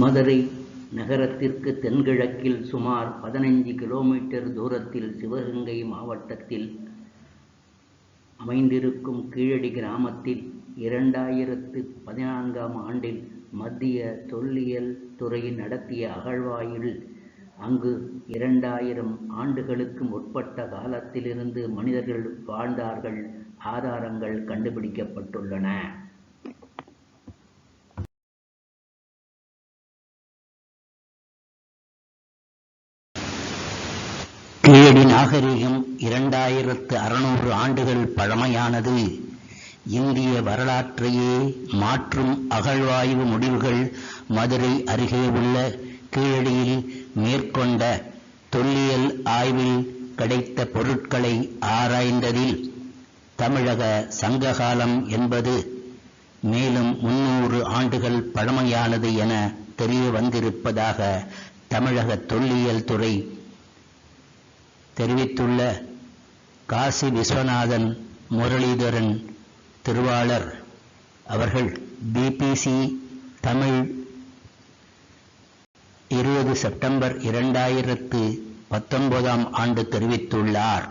மதுரை நகரத்திற்கு தென்கிழக்கில் சுமார் பதினைஞ்சு கிலோமீட்டர் தூரத்தில் சிவகங்கை மாவட்டத்தில் அமைந்திருக்கும் கீழடி கிராமத்தில் இரண்டாயிரத்து பதினான்காம் ஆண்டில் மத்திய தொல்லியல் துறை நடத்திய அகழ்வாயில் அங்கு இரண்டாயிரம் ஆண்டுகளுக்கு முற்பட்ட காலத்திலிருந்து மனிதர்கள் வாழ்ந்தார்கள். ஆதாரங்கள் கண்டுபிடிக்கப்பட்டுள்ளன. கீழடி நாகரிகம் இரண்டாயிரத்து அறுநூறு ஆண்டுகள் பழமையானது. இந்திய வரலாற்றையே மாற்றும் அகழ்வாய்வு முடிவுகள் மதுரை அருகே உள்ள கீழடியில் மேற்கொண்ட தொல்லியல் ஆய்வில் கிடைத்த பொருட்களை ஆராய்ந்ததில் தமிழக சங்ககாலம் என்பது மேலும் முன்னூறு ஆண்டுகள் பழமையானது என தெரிய வந்திருப்பதாக தமிழக தொல்லியல் துறை தெரிவித்துள்ள காசி விஸ்வநாதன் முரளிதரன் திருவாளர் அவர்கள் பிபிசி தமிழ் இருபது செப்டம்பர் இரண்டாயிரத்து பத்தொன்பதாம் ஆண்டு தெரிவித்துள்ளார்.